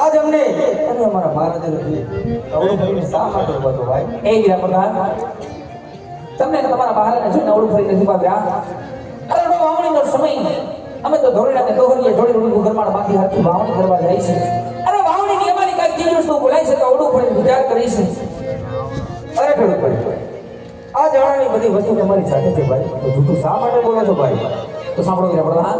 આજ અમને અને અમારા મહારાજાને શા માટે ઊભા છો ભાઈ? એ વીરા પ્રધાન. તમને તમારા બહારને જોઈને અવળું ફરી નથી પામ્યા અરે નો સમય. અમે તો ધોરડા ને દોહરીએ જોડી ઉડી ઘરમાળ બાકી હાથથી વાવણી કરવા જાય છે. અરે વાવણીની અમારી કાંઈક ચીજ વસ્તુ બોલાય છે? તો અવળું ફરી વિચાર કરી છે. અરે ખેડૂત ભાઈ આ જાણાની બધી વસ્તુ તમારી સાથે છે ભાઈ. તો જૂઠું શા માટે બોલો છો ભાઈ? તો સાંભળો ગયા પ્રધાન.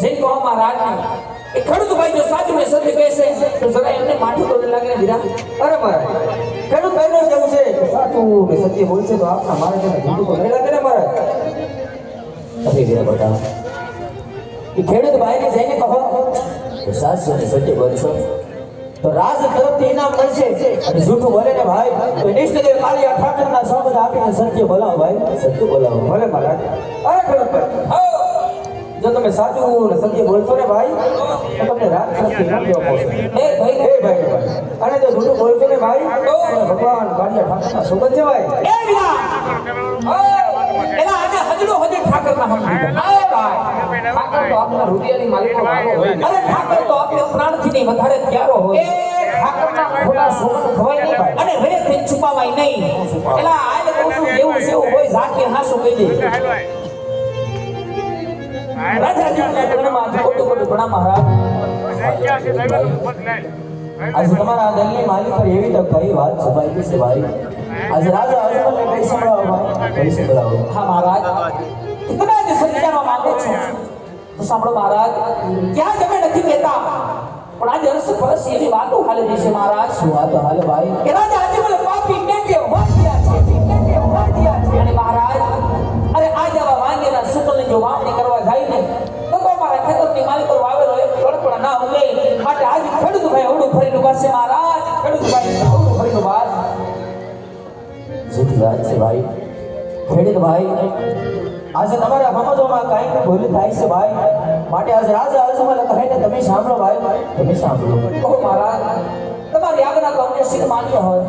જે કહો રાજની એ ખેડૂત ભાઈ જો સાચું સત્ય બોલશે તો આપના મહારાજાને જૂઠું તો નહીં લાગે ને મારે. અરે વીરા પ્રધાન એ ખેડૂત ભાઈને જઈને કહો તો સાચું ને સત્ય બોલશો તો રાજ તરફથી ઇનામ મળશે અને જૂઠું બોલે ને ભાઈ, તો નિષ્ઠદેવ કાળિયા ઠાકરના શબ્દ આપીને સત્ય બોલાવો ભાઈ. સત્ય બોલાવો. ભલે મહારાજ. અરે ખેડૂત જો તમે સાચું ને સત્ય બોલશો ને ભાઈ તો તમને રાત ઇનામ દેવા એ ભાઈ એ ભાઈ અને જો જૂઠું બોલશો ને ભાઈ તો ભગવાન કાળિયા ઠાકરના છે ભાઈ એ વીરા એના આજે હજડો હજે ઠાકરના હમ ભાઈ. ઠાકર તો આપના રૂપિયાની માલિકો વાળો હોય અરે ઠાકર તો આપણે પ્રાણથી નહીં વધારે પ્યારો એ હોય ઠાકરના ખોટા સોગંદ ખવાય નહીં ભાઈ. અને હરેકથી છુપાવાય નહીં. એલા આને કહું છું જેવું છે હોય જાકે હાસું કહી દે. સાંભળો મહારાજ, ક્યાં તમે નથી કહેતા. પણ આજે અરસ પરસ એવી વાતો હાલે છે મહારાજ. શું વાતો હાલે ભાઈ? કે રાજા અજમલ વાત છે ભાઈ. ખેડૂત ભાઈ આજે તમારા સમજવામાં કાંઈક ભૂલ થાય છે ભાઈ. માટે આજે રાજા અજમલ કહે ને, તમે સાંભળો ભાઈ, તમે સાંભળો. કહો મહારાજ, તમારી આગના તો અમને સિદ્ધ માન્ય હોય.